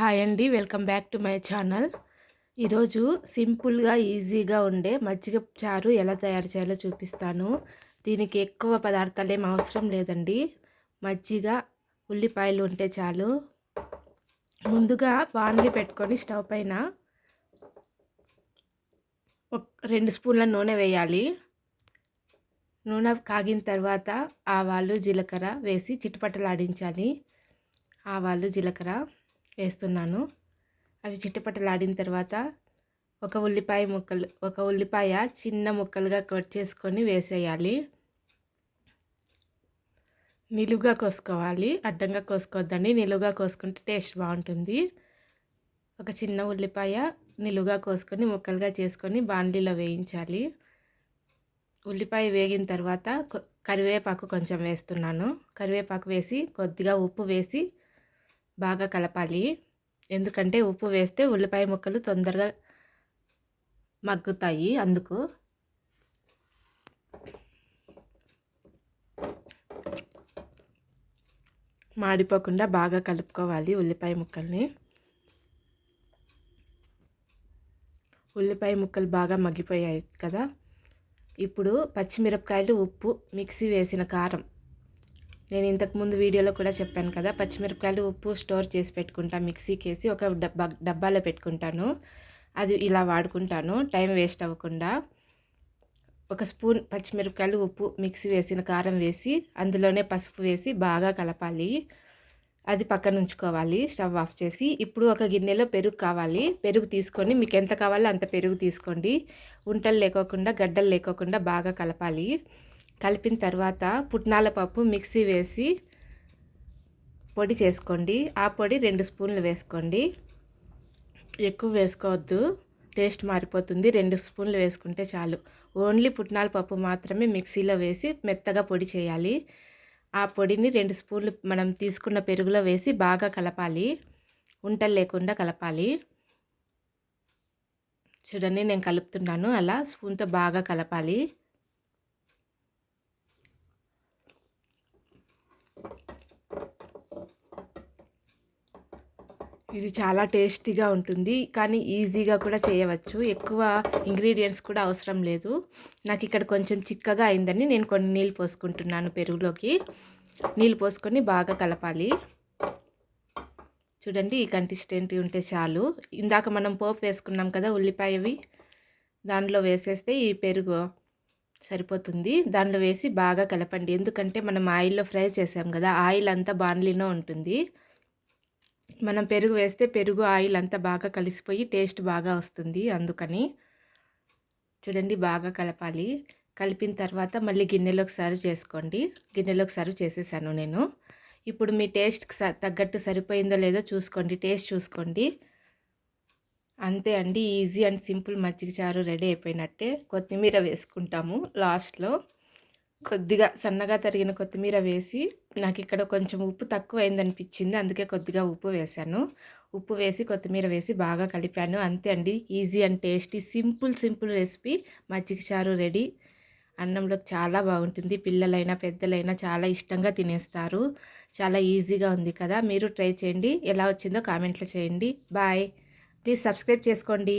Hi అండి welcome back to my channel. ఈరోజు సింపుల్గా ఈజీగా ఉండే మజ్జిగ చారు ఎలా తయారు చేయాలో చూపిస్తాను. దీనికి ఎక్కువ పదార్థాలు ఏం అవసరం లేదండి. మజ్జిగ ఉల్లిపాయలు ఉంటే చాలు. ముందుగా బాణలి పెట్టుకొని స్టవ్ పైన రెండు స్పూన్ల నూనె వేయాలి. నూనె కాగిన తర్వాత ఆవాలు జీలకర్ర వేసి చిట్టుపట్టలాడించాలి ఆవాలు జీలకర్ర. వేస్తున్నాను. అవి చిట్టపట్టలాడిన తర్వాత ఒక ఉల్లిపాయ ముక్కలు ఒక ఉల్లిపాయ చిన్న ముక్కలుగా కట్ చేసుకొని వేసేయాలి. నిలువుగా కోసుకోవాలి. అడ్డంగా కోసుకోవద్దండి. నిలువుగా కోసుకుంటే టేస్ట్ బాగుంటుంది. ఒక చిన్న ఉల్లిపాయ నిలువుగా కోసుకొని ముక్కలుగా చేసుకొని బాండీలో వేయించాలి. ఉల్లిపాయ వేగిన తర్వాత కరివేపాకు కొంచెం వేస్తున్నాను. కరివేపాకు వేసి కొద్దిగా ఉప్పు వేసి బాగా కలపాలి. ఎందుకంటే ఉప్పు వేస్తే ఉల్లిపాయ ముక్కలు తొందరగా మగ్గుతాయి అందుకు. మాడిపోకుండా బాగా కలుపుకోవాలి ఉల్లిపాయ ముక్కల్ని. ఉల్లిపాయ ముక్కలు బాగా మగ్గిపోయాయి కదా. ఇప్పుడు పచ్చిమిరపకాయలు ఉప్పు మిక్సీ వేసిన కారం నేను ఇంతకుముందు వీడియోలో కూడా చెప్పాను కదా పచ్చిమిరపకాయలు ఉప్పు స్టోర్ చేసి పెట్టుకుంటా మిక్సీకి వేసి ఒక డబ్బా డబ్బాలో పెట్టుకుంటాను. అది ఇలా వాడుకుంటాను టైం వేస్ట్ అవ్వకుండా. ఒక స్పూన్ పచ్చిమిరపకాయలు ఉప్పు మిక్సీ వేసిన కారం వేసి అందులోనే పసుపు వేసి బాగా కలపాలి. అది పక్కన ఉంచుకోవాలి స్టవ్ ఆఫ్ చేసి. ఇప్పుడు ఒక గిన్నెలో పెరుగు కావాలి. పెరుగు తీసుకొని మీకు ఎంత కావాలో అంత పెరుగు తీసుకోండి. ఉంటలు లేకోకుండా గడ్డలు లేకోకుండా బాగా కలపాలి. కలిపిన తర్వాత పుట్నాల పప్పు మిక్సీ వేసి పొడి చేసుకోండి. ఆ పొడి రెండు స్పూన్లు వేసుకోండి. ఎక్కువ వేసుకోవద్దు. టేస్ట్ మారిపోతుంది. రెండు స్పూన్లు వేసుకుంటే చాలు. ఓన్లీ పుట్నాల పప్పు మాత్రమే మిక్సీలో వేసి మెత్తగా పొడి చేయాలి. ఆ పొడిని రెండు స్పూన్లు మనం తీసుకున్న పెరుగులో వేసి బాగా కలపాలి. ఉంటలు లేకుండా కలపాలి. చూడండి నేను కలుపుతున్నాను. అలా స్పూన్తో బాగా కలపాలి. ఇది చాలా టేస్టీగా ఉంటుంది కానీ ఈజీగా కూడా చేయవచ్చు. ఎక్కువ ఇంగ్రీడియంట్స్ కూడా అవసరం లేదు. నాకు ఇక్కడ కొంచెం చిక్కగా అయిందని నేను కొన్ని నీళ్ళు పోసుకుంటున్నాను పెరుగులోకి. నీళ్ళు పోసుకొని బాగా కలపాలి. చూడండి ఈ కన్సిస్టెంట్ ఉంటే చాలు. ఇందాక మనం పోపు వేసుకున్నాం కదా ఉల్లిపాయవి దానిలో వేసేస్తే ఈ పెరుగు సరిపోతుంది. దానిలో వేసి బాగా కలపండి. ఎందుకంటే మనం ఆయిల్లో ఫ్రై చేసాం కదా ఆయిల్ అంతా బాన్లీలో ఉంటుంది. మనం పెరుగు వేస్తే పెరుగు ఆయిల్ అంతా బాగా కలిసిపోయి టేస్ట్ బాగా వస్తుంది అందుకని. చూడండి బాగా కలపాలి. కలిపిన తర్వాత మళ్ళీ గిన్నెలోకి సర్వ్ చేసుకోండి. గిన్నెలోకి సర్వ్ చేసేసాను నేను. ఇప్పుడు మీ టేస్ట్కి తగ్గట్టు సరిపోయిందో లేదో చూసుకోండి. టేస్ట్ చూసుకోండి. అంతే అండి. ఈజీ అండ్ సింపుల్ మజ్జిగ చారు రెడీ అయిపోయినట్టే. కొత్తిమీర వేసుకుంటాము లాస్ట్లో. కొద్దిగా సన్నగా తరిగిన కొత్తిమీర వేసి నాకు ఇక్కడ కొంచెం ఉప్పు తక్కువ అయిందనిపించింది అందుకే కొద్దిగా ఉప్పు వేశాను. ఉప్పు వేసి కొత్తిమీర వేసి బాగా కలిపాను. అంతే అండి. Easy and tasty simple simple recipe. మజ్జిగ చారు రెడీ. అన్నంలోకి చాలా బాగుంటుంది. పిల్లలైనా పెద్దలైనా చాలా ఇష్టంగా తినేస్తారు. చాలా ఈజీగా ఉంది కదా. మీరు ట్రై చేయండి. ఎలా వచ్చిందో కామెంట్లో చేయండి. బాయ్. ప్లీజ్ సబ్స్క్రైబ్ చేసుకోండి.